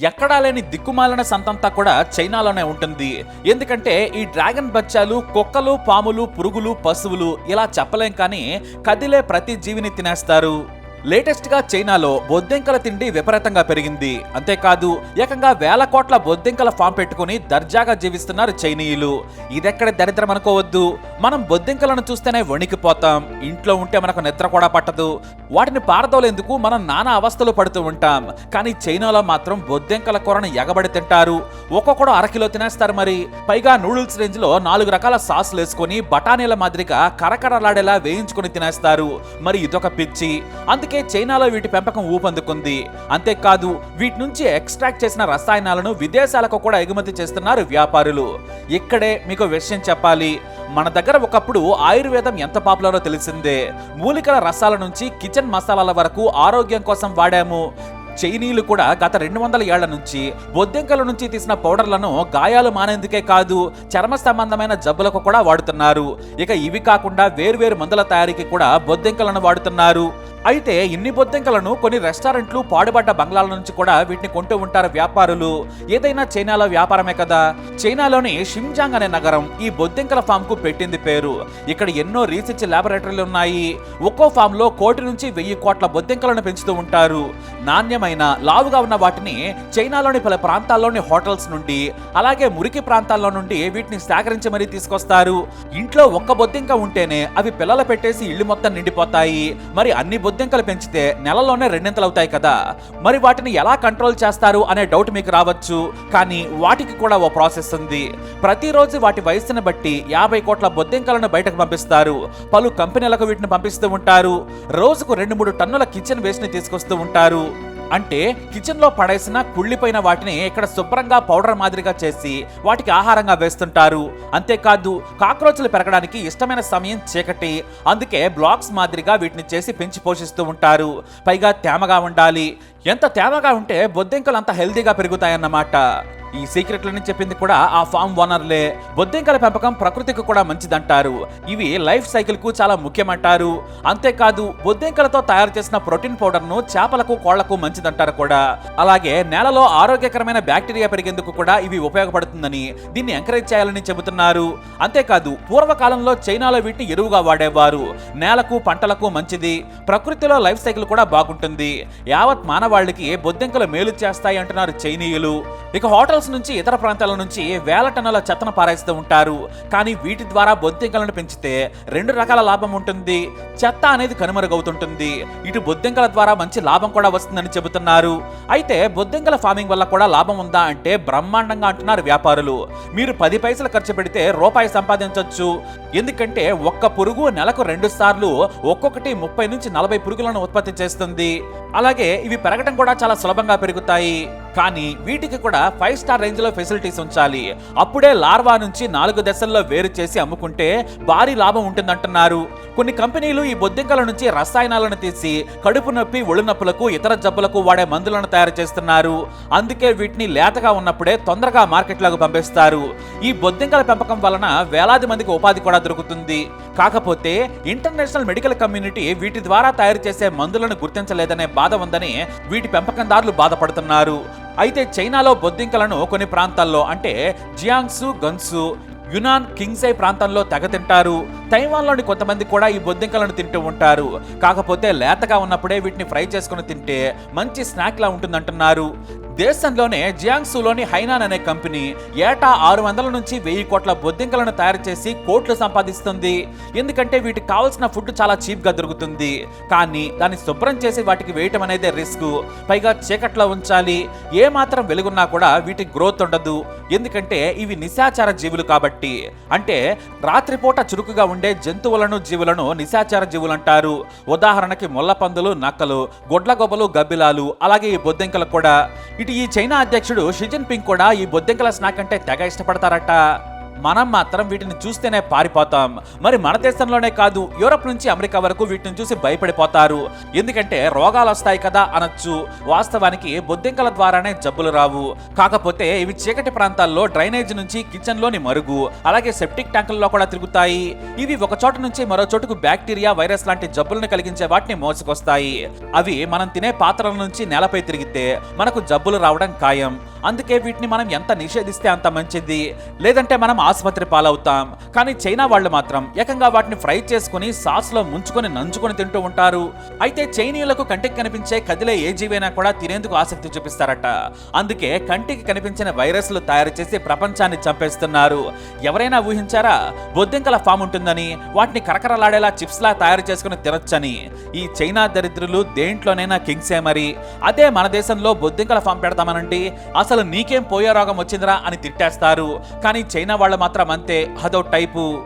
ఎక్కడా లేని దిక్కుమాలిన సంతంతా కూడా చైనాలోనే ఉంటుంది. ఎందుకంటే ఈ డ్రాగన్ బచ్చాలు కుక్కలు పాములు పురుగులు పశువులు ఇలా చెప్పలేం కానీ కదిలే ప్రతి జీవిని తినేస్తారు. లేటెస్ట్గా చైనాలో బొద్దింకల తిండి విపరీతంగా పెరిగింది. అంతేకాదు ఏకంగా వేల కోట్ల బొద్దింకల ఫామ్ పెట్టుకుని దర్జాగా జీవిస్తున్నారు చైనీయులు. ఇదెక్కడ దరిద్రం అనుకోవద్దు. మనం బొద్దింకలను చూస్తేనే వణికిపోతాం. ఇంట్లో ఉంటే మనకు నిద్ర కూడా పట్టదు. వాటిని పారదోలేందుకు మనం నానా అవస్థలు పడుతూ ఉంటాం. కానీ చైనాలో మాత్రం బొద్దింకల కూరను ఎగబడి తింటారు. ఒక్కొక్కడు అరకిలో తినేస్తారు మరి. పైగా నూడిల్స్ రేంజ్లో నాలుగు రకాల సాస్లు వేసుకొని బఠానీల మాదిరిగా కరకరలాడేలా వేయించుకొని తినేస్తారు. మరి ఇదొక పిచ్చి. అందుకే చైనాలో వీటి పెంపకం ఊపందుకుంది. అంతేకాదు వీటి నుంచి ఎక్స్ట్రాక్ట్ చేసిన రసాయనాలను విదేశాలకు కూడా ఎగుమతి చేస్తున్నారు వ్యాపారులు. ఇక్కడే మీకు విషయం చెప్పాలి. మన దగ్గర ఒకప్పుడు ఆయుర్వేదం ఎంత పాపులరో తెలిసిందే. మూలికల రసాల నుంచి కిచెన్ మసాలాల వరకు ఆరోగ్యం కోసం వాడాము. చైనీయులు కూడా గత రెండు వందల ఏళ్ళ నుంచి బొద్దింకల నుంచి తీసిన పౌడర్లను గాయాలు మానేందుకే కాదు చర్మ సంబంధమైన జబ్బులకు కూడా వాడుతున్నారు. ఇక ఇవి కాకుండా వేర్వేరు మందుల తయారీకి కూడా బొద్దింకలను వాడుతున్నారు. అయితే ఇన్ని బొద్దింకలను కొన్ని రెస్టారెంట్లు పాడుబడ్డ బంగ్లాల నుంచి కూడా వీటిని కొంటూ ఉంటారు వ్యాపారులు. ఏదైనా చైనాలో వ్యాపారమే కదా? చైనాలోని షింజాంగ్ అనే నగరం ఈ బొద్దింకల ఫామ్కు పెట్టింది పేరు. ఇక్కడ ఎన్నో రీసెర్చ్ ల్యాబొరేటరీలు ఉన్నాయి. ఒక్కో ఫామ్లో కోటి నుంచి వెయ్యి కోట్ల బొద్దింకలను పెంచుతూ ఉంటారు. నాణ్యమైన లావుగా ఉన్న వాటిని చైనాలోని పలు ప్రాంతాల్లోని హోటల్స్ నుండి అలాగే మురికి ప్రాంతాల్లో నుండి వీటిని సేకరించి మరీ తీసుకొస్తారు. ఇంట్లో ఒక్క బొద్దింక ఉంటేనే అవి పిల్లలు పెట్టేసి ఇల్లు మొత్తం నిండిపోతాయి. మరి అన్ని బొద్దింకలు పెంచితే నెలలోనే రెండింతలు అవుతాయి కదా. మరి వాటిని ఎలా కంట్రోల్ చేస్తారు అనే డౌట్ మీకు రావచ్చు. కానీ వాటికి కూడా ఓ ప్రాసెస్ ఉంది. ప్రతిరోజు వాటి వయస్సును బట్టి యాభై కోట్ల బొద్దింకలను బయటకు పంపిస్తారు. పలు కంపెనీలకు వీటిని పంపిస్తూ ఉంటారు. రోజుకు రెండు మూడు టన్నుల కిచెన్ వేస్ట్ని తీసుకొస్తూ ఉంటారు. అంటే కిచెన్లో పడేసిన కుళ్ళిపోయిన వాటిని ఇక్కడ శుభ్రంగా పౌడర్ మాదిరిగా చేసి వాటికి ఆహారంగా వేస్తుంటారు. అంతేకాదు కాక్రోచ్లు పెరగడానికి ఇష్టమైన సమయం చీకటి. అందుకే బ్లాక్స్ మాదిరిగా వీటిని చేసి పెంచి పోషిస్తూ ఉంటారు. పైగా తేమగా ఉండాలి. ఎంత తేమగా ఉంటే బొద్దింకలు అంత హెల్దీగా పెరుగుతాయన్నమాట. ఈ సీక్రెట్లని చెప్పింది కూడా ఆ ఫామ్ ఓనర్లే. బొద్దింకల పెంపకం ప్రకృతికి కూడా మంచిదంటారు. ఇవి లైఫ్ సైకిల్కు చాలా ముఖ్యమంటారు. అంతేకాదు బొద్దింకలతో తయారు చేసిన ప్రోటీన్ పౌడర్ను చేపలకు కోళ్ళకు మంచిదంటారు కూడా. అలాగే నేలలో ఆరోగ్యకరమైన బ్యాక్టీరియా పెరిగేందుకు కూడా ఇవి ఉపయోగపడుతుందని దీన్ని ఎంకరేజ్ చేయాలని చెబుతున్నారు. అంతేకాదు పూర్వకాలంలో చైనాలో వీటిని ఎరువుగా వాడేవారు. నేలకు పంటలకు మంచిది. ప్రకృతిలో లైఫ్ సైకిల్ కూడా బాగుంటుంది. యావత్ మానవాళికి బొద్దింకలు మేలు చేస్తాయి అంటున్నారు చైనీయులు. ఇక హోటల్ హోటల్స్ నుంచి ఇతర ప్రాంతాల నుంచి వేల టన్నుల చెత్తను పారేస్తూ ఉంటారు. కానీ వీటి ద్వారా బొద్దింకలను పెంచితే రెండు రకాల లాభం ఉంటుంది. చెత్త అనేది కనుమరుగవుతుంటుంది. ఇటు బొద్దింకల ద్వారా మంచి లాభం కూడా వస్తుందని చెబుతున్నారు. అయితే బొద్దింకల ఫార్మింగ్ వల్ల కూడా లాభం ఉందా అంటే బ్రహ్మాండంగా అంటున్నారు వ్యాపారులు. మీరు పది పైసలు ఖర్చు పెడితే రూపాయి సంపాదించవచ్చు ఎందుకంటే ఒక్క పురుగు నెలకు రెండు సార్లు ఒక్కొక్కటి ముప్పై నుంచి నలభై పురుగులను ఉత్పత్తి చేస్తుంది. అలాగే ఇవి పెరగడం కూడా చాలా సులభంగా పెరుగుతాయి. కానీ వీటికి కూడా ఫైవ్ స్టార్ రేంజ్లో ఫెసిలిటీస్ ఉంచాలి. అప్పుడే లార్వా నుంచి నాలుగు దశల్లో వేరు చేసి అమ్ముకుంటే భారీ లాభం ఉంటుందంటున్నారు. కొన్ని కంపెనీలు ఈ బొద్దింకల నుంచి రసాయనాలను తీసి కడుపు నొప్పి ఒళ్ళు నొప్పులకు ఇతర జబ్బులకు వాడే మందులను తయారు చేస్తున్నారు. అందుకే వీటిని లేతగా ఉన్నప్పుడే తొందరగా మార్కెట్లోకి పంపిస్తారు. ఈ బొద్దింకల పెంపకం వలన వేలాది మందికి ఉపాధి కూడా దొరుకుతుంది. కాకపోతే ఇంటర్నేషనల్ మెడికల్ కమ్యూనిటీ వీటి ద్వారా తయారు చేసే మందులను గుర్తించలేదనే బాధ ఉందని వీటి పెంపకందారులు బాధపడుతున్నారు. అయితే చైనాలో బొద్దింకలను కొన్ని ప్రాంతాల్లో అంటే జియాంగ్సు గన్సు యునాన్ కింగ్సై ప్రాంతంలో తెగ తింటారు. తైవాన్లోని కొంతమంది కూడా ఈ బొద్దింకలను తింటూ ఉంటారు. కాకపోతే లేతగా ఉన్నప్పుడే వీటిని ఫ్రై చేసుకుని తింటే మంచి స్నాక్లా ఉంటుందంటున్నారు. దేశంలోనే జియాంగ్సూలోని హైనాన్ అనే కంపెనీ ఏటా ఆరు వందల నుంచి వెయ్యి కోట్ల బొద్దింకలను తయారు చేసి కోట్లు సంపాదిస్తుంది. ఎందుకంటే వీటికి కావాల్సిన ఫుడ్ చాలా చీప్గా దొరుకుతుంది. కానీ దాన్ని శుభ్రం చేసి వాటికి వేయటం అనేది రిస్క్. పైగా చీకట్లో ఉంచాలి. ఏ మాత్రం వెలుగున్నా కూడా వీటికి గ్రోత్ ఉండదు. ఎందుకంటే ఇవి నిశాచార జీవులు కాబట్టి. అంటే రాత్రిపూట చురుకుగా ఉండే జంతువులను జీవులను నిశాచార జీవులు అంటారు. ఉదాహరణకి ముళ్ళపందులు నక్కలు గొడ్లగొబ్బలు గబ్బిలాలు అలాగే ఈ బొద్దింకలు కూడా. ఇటు ఈ చైనా అధ్యక్షుడు షిజిన్ పింగ్ కూడా ఈ బొద్దింకల స్నాక్ అంటే తెగ ఇష్టపడతారట. మనం మాత్రం వీటిని చూస్తేనే పారిపోతాం. మరి మన దేశంలోనే కాదు యూరప్ నుంచి అమెరికా వరకు వీటిని చూసి భయపడిపోతారు. ఎందుకంటే రోగాలు వస్తాయి కదా అనొచ్చు. వాస్తవానికి బొద్దింకల ద్వారానే జబ్బులు రావు. కాకపోతే ఇవి చీకటి ప్రాంతాల్లో డ్రైనేజ్ నుంచి కిచెన్లోని మరుగు అలాగే సెప్టిక్ ట్యాంకుల్లో కూడా తిరుగుతాయి. ఇవి ఒక చోట నుంచి మరో చోటుకు బ్యాక్టీరియా వైరస్ లాంటి జబ్బులను కలిగించే వాటిని మోసుకొస్తాయి. అవి మనం తినే పాత్రల నుంచి నేలపై తిరిగితే మనకు జబ్బులు రావడం ఖాయం. అందుకే వీటిని మనం ఎంత నిషేధిస్తే అంత మంచిది. లేదంటే మనం ఆసుపత్రి పాలవుతాం. కానీ చైనా వాళ్ళు మాత్రం ఏకంగా వాటిని ఫ్రై చేసుకుని సాస్లో ముంచుకొని నంచుకొని తింటూ ఉంటారు. అయితే చైనీయులకు కంటికి కనిపించే కదిలే ఏ జీవైనా కూడా తినేందుకు ఆసక్తి చూపిస్తారట. అందుకే కంటికి కనిపించిన వైరస్లు తయారు చేసి ప్రపంచాన్ని చంపేస్తున్నారు. ఎవరైనా ఊహించారా? బొద్దింకల ఫామ్ ఉంటుందని వాటిని కరకరలాడేలా చిప్స్ లా తయారు చేసుకుని తినొచ్చని. ఈ చైనా దరిద్రులు దేంట్లోనైనా కింగ్సే మరి. అదే మన దేశంలో బొద్దింకల ఫామ్ పెడతామనండి. అసలు నీకేం పోయే రోగం వచ్చిందిరా అని తిట్టేస్తారు. కానీ చైనా వాళ్ళు మాత్రం అంతే. అదో టైపు.